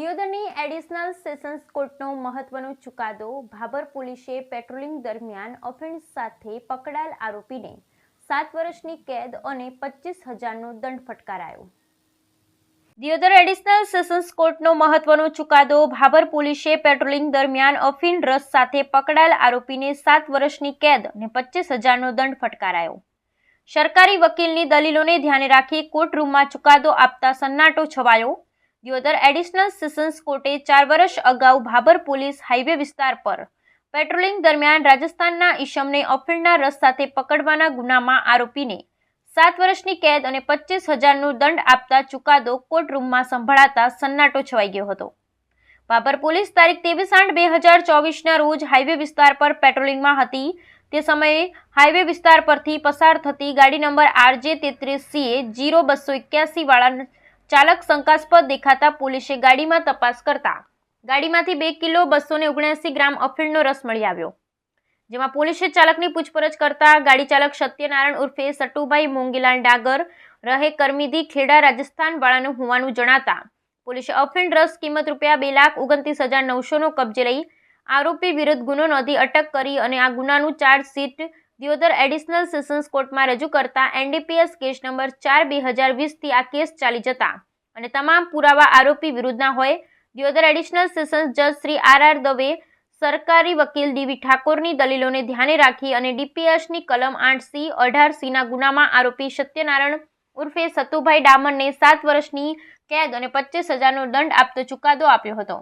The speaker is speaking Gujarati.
દિયોદરની એડિશનલ સેશન્સ કોર્ટનો મહત્વનો ચુકાદો ભાબર પોલીસે પેટ્રોલિંગ દરમિયાન ઓફેન્સ સાથે પકડાયેલ આરોપીને સાત વર્ષની કેદ અને પચીસ હજારનો દંડ ફટકારાયો. દિયોદર એડિશનલ સેશન્સ કોર્ટનો મહત્વનો ચુકાદો ભાબર પોલીસે પેટ્રોલિંગ દરમિયાન અફીણ રસ સાથે પકડાયેલ આરોપીને સાત વર્ષની કેદ અને પચીસ હજારનો દંડ ફટકારાયો. સરકારી વકીલની દલીલોને ધ્યાને રાખી કોર્ટરૂમમાં ચુકાદો આપતા સન્નાટો છવાયો. દિયોદર એડિશનલ સેશન્સ કોર્ટે ચાર વર્ષ અગાઉ ભાબર પોલીસ હાઈવે વિસ્તાર પર પેટ્રોલિંગ દરમિયાન રાજસ્થાનના ઈશમને અફીણના રસ સાથે પકડવાના ગુનામાં આરોપીને સાત વર્ષની કેદ અને પચીસ હજારનો દંડ આપતા ચુકાદો કોર્ટરૂમમાં સંભળાતા સન્નાટો છવાઈ ગયો હતો. બાબર પોલીસ તારીખ ત્રેવીસ આઠ બે હજાર ચોવીસના રોજ હાઈવે વિસ્તાર પર પેટ્રોલિંગમાં હતી. તે સમયે હાઈવે વિસ્તાર પરથી પસાર થતી ગાડી નંબર આરજે તેત્રીસ સીએ જીરો બસો એક્યાસી વાળા ચાલક શંકાસ્પદ દેખાતા પોલીસે ગાડીમાં તપાસ કરતા ગાડીમાંથી બે કિલો બસો ને ઓગણસી ગ્રામ અફીણનો રસ મળી આવ્યો. જેમાં પોલીસે ચાલકની પૂછપરછ કરતા ગાડી ચાલક સત્યનારાયણ ઉર્ફે સટુભાઈ મોંગીલાલ ડાગર, રહે કરમીધી ખેડા, રાજસ્થાન વાળાનું હોવાનું જણાતા પોલીસે અફીણ રસ કિંમત રૂપિયા બે લાખ ઓગણત્રીસ હજાર નવસોનો કબજે લઈ આરોપી વિરુદ્ધ ગુનો નોંધી અટક કરી અને આ ગુનાનું ચાર્જશીટ દિયોદર એડિશનલ સેશન્સ કોર્ટમાં રજૂ કરતા એનડીપીએસ કેસ નંબર ચાર બે હજાર વીસથી આ કેસ ચાલી જતા અને તમામ પુરાવા આરોપી વિરુદ્ધના હોય દિયોદર એડિશનલ સેશન્સ જજ શ્રી આર આર દવે, સરકારી વકીલ ડીવી ઠાકોરની દલીલોને ધ્યાને રાખી અને ડીપીએસની કલમ આઠ સી અઢાર સીના ગુનામાં આરોપી સત્યનારાયણ ઉર્ફે સતુભાઈ ડામરને સાત વર્ષની કેદ અને પચીસ હજારનો દંડ આપતો ચુકાદો આપ્યો હતો.